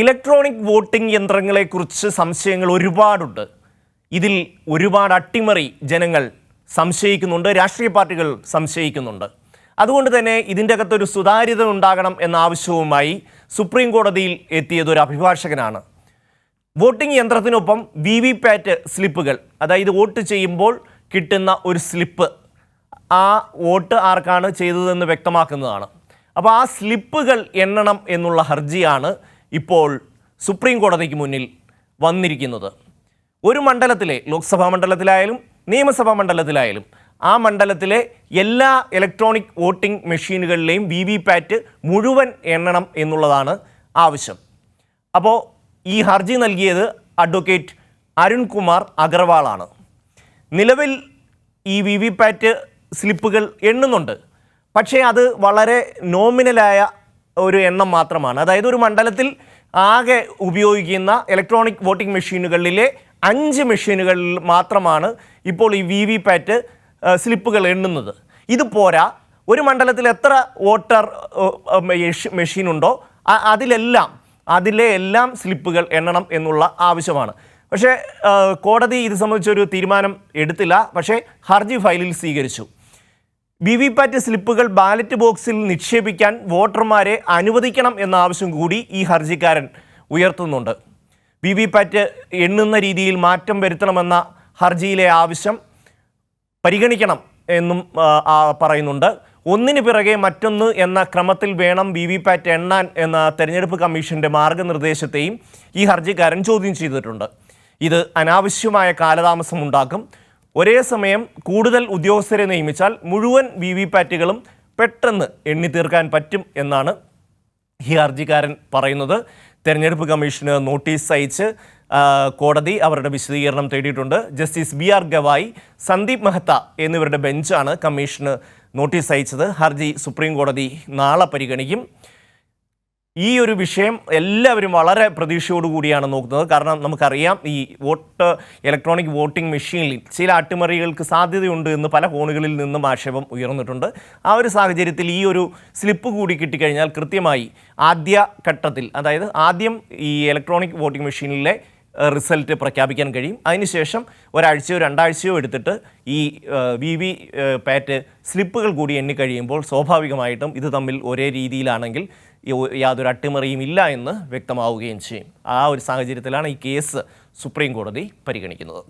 Electronic voting യന്ത്രങ്ങളെക്കുറിച്ച് സംശയങ്ങൾ ഒരുപാടുണ്ട്. ഇതിൽ ഒരുപാട് അട്ടിമറി ജനങ്ങൾ സംശയിക്കുന്നുണ്ട് രാഷ്ട്രീയ പാർട്ടികൾ സംശയിക്കുന്നുണ്ട്. അതുകൊണ്ട് തന്നെ ഇതിന്റെ അകത്തൊരു സുതാര്യത ഉണ്ടാകണം എന്ന ആവശ്യവുമായി സുപ്രീം കോടതിയിൽ എത്തിയത് ഒരു അഭിഭാഷകനാണ്. വോട്ടിംഗ് യന്ത്രത്തിനൊപ്പം വി വി പാറ്റ് സ്ലിപ്പുകൾ അതായത് വോട്ട് ചെയ്യുമ്പോൾ കിട്ടുന്ന ഒരു സ്ലിപ്പ് ആ വോട്ട് ആർക്കാണ് ചെയ്തതെന്ന് വ്യക്തമാക്കുന്നതാണ്. അപ്പോൾ ആ സ്ലിപ്പുകൾ എണ്ണണം എന്നുള്ള ഹർജിയാണ് ഇപ്പോൾ സുപ്രീം കോടതിക്ക് മുന്നിൽ വന്നിരിക്കുന്നത്. ഒരു മണ്ഡലത്തിലെ ലോക്സഭാ മണ്ഡലത്തിലായാലും നിയമസഭാ മണ്ഡലത്തിലായാലും ആ മണ്ഡലത്തിലെ എല്ലാ ഇലക്ട്രോണിക് വോട്ടിംഗ് മെഷീനുകളിലെയും വി വി പാറ്റ് മുഴുവൻ എണ്ണണം എന്നുള്ളതാണ് ആവശ്യം. അപ്പോൾ ഈ ഹർജി നൽകിയത് അഡ്വക്കേറ്റ് അരുൺകുമാർ അഗർവാളാണ്. നിലവിൽ ഈ വി വി പാറ്റ് സ്ലിപ്പുകൾ എണ്ണുന്നുണ്ട്. പക്ഷേ അത് വളരെ നോമിനലായ ഒരു എണ്ണം മാത്രമാണ്. അതായത് ഒരു മണ്ഡലത്തിൽ ആകെ ഉപയോഗിക്കുന്ന ഇലക്ട്രോണിക് വോട്ടിംഗ് മെഷീനുകളിലെ അഞ്ച് മെഷീനുകളിൽ മാത്രമാണ് ഇപ്പോൾ ഈ വി വി പാറ്റ് സ്ലിപ്പുകൾ എണ്ണുന്നത്. ഇത് പോരാ ഒരു മണ്ഡലത്തിൽ എത്ര വോട്ടർ മെഷീനുണ്ടോ അതിലെല്ലാം അതിലെ എല്ലാം സ്ലിപ്പുകൾ എണ്ണണം എന്നുള്ള ആവശ്യമാണ്. പക്ഷേ കോടതി ഇത് സംബന്ധിച്ചൊരു തീരുമാനം എടുത്തില്ല. പക്ഷേ ഹർജി ഫയലിൽ സ്വീകരിച്ചു. വി വി പാറ്റ് സ്ലിപ്പുകൾ ബാലറ്റ് ബോക്സിൽ നിക്ഷേപിക്കാൻ വോട്ടർമാരെ അനുവദിക്കണം എന്ന ആവശ്യം കൂടി ഈ ഹർജിക്കാരൻ ഉയർത്തുന്നുണ്ട്. വി വി പാറ്റ് എണ്ണുന്ന രീതിയിൽ മാറ്റം വരുത്തണമെന്ന ഹർജിയിലെ ആവശ്യം പരിഗണിക്കണം എന്നും പറയുന്നുണ്ട്. ഒന്നിനു പിറകെ മറ്റൊന്ന് എന്ന ക്രമത്തിൽ വേണം വി വി പാറ്റ് എണ്ണാൻ എന്ന തെരഞ്ഞെടുപ്പ് കമ്മീഷന്റെ മാർഗനിർദ്ദേശത്തെയും ഈ ഹർജിക്കാരൻ ചോദ്യം ചെയ്തിട്ടുണ്ട്. ഇത് അനാവശ്യമായ കാലതാമസം ഉണ്ടാക്കും ഒരേ സമയം കൂടുതൽ ഉദ്യോഗസ്ഥരെ നിയമിച്ചാൽ മുഴുവൻ വി വി പാറ്റുകളും പെട്ടെന്ന് എണ്ണി തീർക്കാൻ പറ്റും എന്നാണ് ഈ ഹർജിക്കാരൻ പറയുന്നത്. തെരഞ്ഞെടുപ്പ് കമ്മീഷന് നോട്ടീസ് അയച്ച് കോടതി അവരുടെ വിശദീകരണം തേടിയിട്ടുണ്ട്. Justice B R Gavai Sandeep Mehta എന്നിവരുടെ ബെഞ്ചാണ് കമ്മീഷന് നോട്ടീസ് അയച്ചത്. ഹർജി സുപ്രീം കോടതി നാളെ പരിഗണിക്കും. ഈ ഒരു വിഷയം എല്ലാവരും വളരെ പ്രതീക്ഷയോടുകൂടിയാണ് നോക്കുന്നത്. കാരണം നമുക്കറിയാം ഈ വോട്ട് ഇലക്ട്രോണിക് വോട്ടിംഗ് മെഷീനിൽ ചില അട്ടിമറികൾക്ക് സാധ്യതയുണ്ട് എന്ന് പല കോണുകളിൽ നിന്നും ആക്ഷേപം ഉയർന്നിട്ടുണ്ട്. ആ ഒരു സാഹചര്യത്തിൽ ഈ ഒരു സ്ലിപ്പ് കൂടി കിട്ടിക്കഴിഞ്ഞാൽ കൃത്യമായി ആദ്യ ഘട്ടത്തിൽ അതായത് ആദ്യം ഈ ഇലക്ട്രോണിക് വോട്ടിംഗ് മെഷീനിലെ റിസൾട്ട് പ്രഖ്യാപിക്കാൻ കഴിയും. അതിനുശേഷം ഒരാഴ്ചയോ രണ്ടാഴ്ചയോ എടുത്തിട്ട് ഈ വി വി പാറ്റ് സ്ലിപ്പുകൾ കൂടി എണ്ണിക്കഴിയുമ്പോൾ സ്വാഭാവികമായിട്ടും ഇത് തമ്മിൽ ഒരേ രീതിയിലാണെങ്കിൽ യാതൊരു അട്ടിമറിയും ഇല്ല എന്ന് വ്യക്തമാവുകയും ചെയ്യും. ആ ഒരു സാഹചര്യത്തിലാണ് ഈ കേസ് സുപ്രീം കോടതി പരിഗണിക്കുന്നത്.